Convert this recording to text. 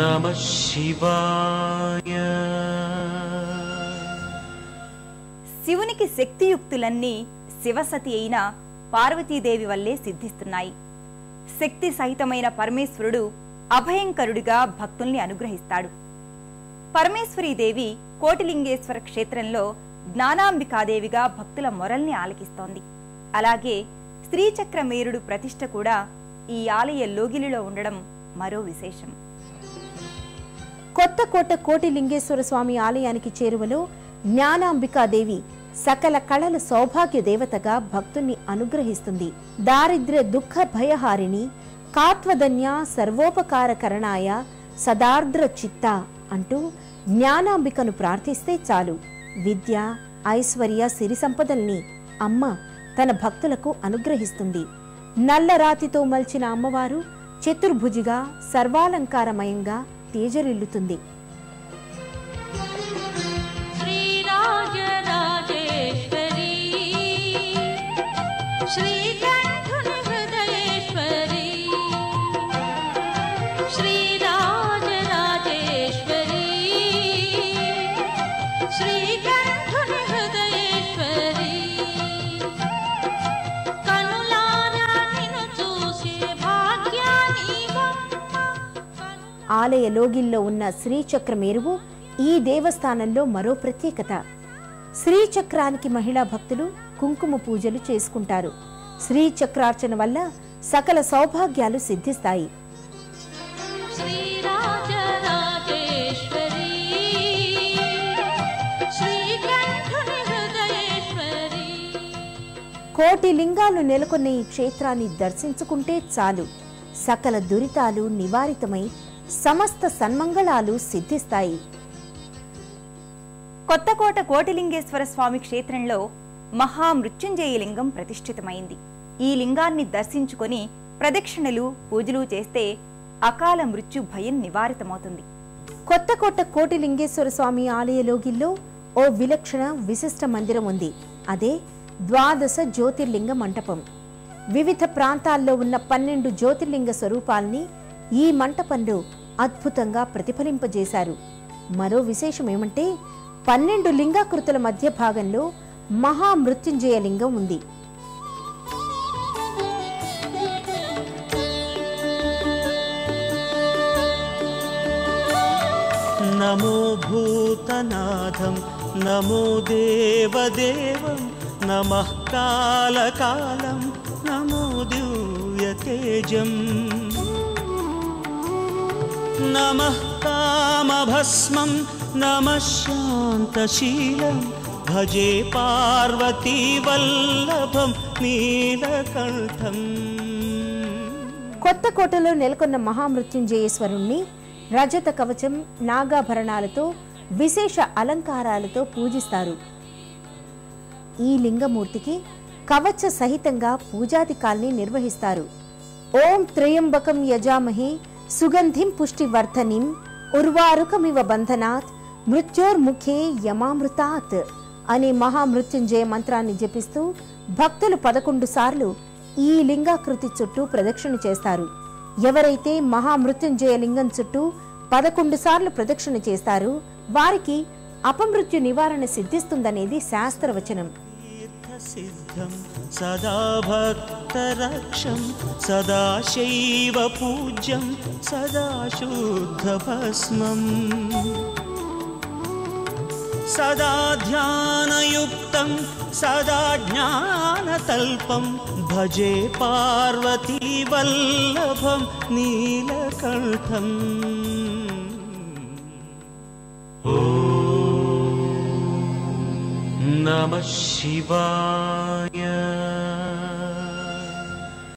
నమ శివాయ శివునికి శక్తియుక్తులన్నీ శివసతి అయిన పార్వతీదేవి వల్లే సిద్ధిస్తున్నాయి. శక్తి సహితమైన పరమేశ్వరుడు అభయంకరుడిగా భక్తుల్ని అనుగ్రహిస్తాడు. పరమేశ్వరీదేవి కోటిలింగేశ్వర క్షేత్రంలో జ్ఞానాంబికాదేవిగా భక్తుల మొరల్ని ఆలకిస్తోంది. అలాగే శ్రీచక్రమేరుడు ప్రతిష్ట కూడా ఈ ఆలయ లోగిలిలో ఉండడం మరో విశేషం. కొత్తకోట కోటిలింగేశ్వర స్వామి ఆలయానికి చేరువలో జ్ఞానాంబికాదేవి సకల కళల సౌభాగ్య దేవతగా భక్తుణ్ణి అనుగ్రహిస్తుంది. దారిద్ర్య దుఃఖ భయహారిణి కాత్వధన్య సర్వోపకారకరణాయ సదార్ద్ర చిత్త అంటూ జ్ఞానాంబికను ప్రార్థిస్తే చాలు. విద్య ఐశ్వర్య సిరి సంపదల్ని అమ్మ తన భక్తులకు అనుగ్రహిస్తుంది. నల్లరాతితో మల్చిన అమ్మవారు చతుర్భుజిగా సర్వాలంకారమయంగా తేజరిల్లుతుంది. శ్రీరాజరాజే శ్రీ ఆలయ లోగిల్లో ఉన్న శ్రీచక్రం ఎరువు ఈ దేవస్థానంలో మరో ప్రత్యేకత. శ్రీచక్రానికి మహిళా భక్తులు కుంకుమ పూజలు చేసుకుంటారు. శ్రీచక్రార్చన వల్ల సకల సౌభాగ్యాలు సిద్ధిస్తాయి. కోటి లింగాలు నెలకొన్న ఈ క్షేత్రాన్ని దర్శించుకుంటే చాలు. సకల దురితాలు నివారితమై సమస్త సన్మంగళాలు సిద్ధిస్తాయి. కొత్తకోట కోటిలింగేశ్వర స్వామి క్షేత్రంలో మహామృత్యుంజయ లింగం ప్రతిష్ఠితమైంది. ఈ లింగాన్ని దర్శించుకొని ప్రదక్షిణలు పూజలు చేస్తే అకాల మృత్యు భయం నివారితమవుతుంది. కొత్తకోట కోటిలింగేశ్వర స్వామి ఆలయ లోగిల్లో ఓ విలక్షణ విశిష్ట మందిరం ఉంది. అదే ద్వాదశ జ్యోతిర్లింగ మంటపం. వివిధ ప్రాంతాల్లో ఉన్న పన్నెండు జ్యోతిర్లింగ స్వరూపాల్ని ఈ మంటపంలో అద్భుతంగా ప్రతిఫలింపజేశారు. మరో విశేషం ఏమంటే పన్నెండు లింగాకృతుల మధ్య భాగంలో మహామృత్యుంజయ లింగం ఉంది. నమో భూతనాథం నమో దేవదేవం నమ కాళకాళం నమో దివ్య తేజం नमः कामभस्मं नमः शान्तशीलं भजे पार्वतीवल्लभं नीलकण्ठम् కొత్తకోటలో నెలకొన్న మహామృత్యుంజయేశ్వరుణ్ణి రజత కవచం నాగాభరణాలతో విశేష అలంకారాలతో పూజిస్తారు ఈ లింగమూర్తికి కవచ సహితంగా పూజాధికాల్ని నిర్వహిస్తారు ఓం త్రయంబకం యజామహే సుగంధిం పుష్టివర్ధనిం ఉర్వారుకమివ బంధనాత్ మృత్యోర్ముఖే యమామృతాత్ అనే మహామృత్యుంజయ మంత్రాన్ని జపిస్తూ భక్తులు పదకొండు సార్లు ఈ లింగాకృతి చుట్టూ ప్రదక్షిణ చేస్తారు. ఎవరైతే మహామృత్యుంజయ లింగం చుట్టూ పదకొండు సార్లు ప్రదక్షిణ చేస్తారు వారికి అపమృత్యు నివారణ సిద్ధిస్తుందనేది శాస్త్రవచనం. सिद्धं सदा भक्तरक्षं सदा शैव पूज्यं सदा शुद्धभस्मम् सदा ध्यानयुक्तं सदा ज्ञानतल्पं भजे पार्वतीवल्लभं नीलकण्ठम् नमः शिवाय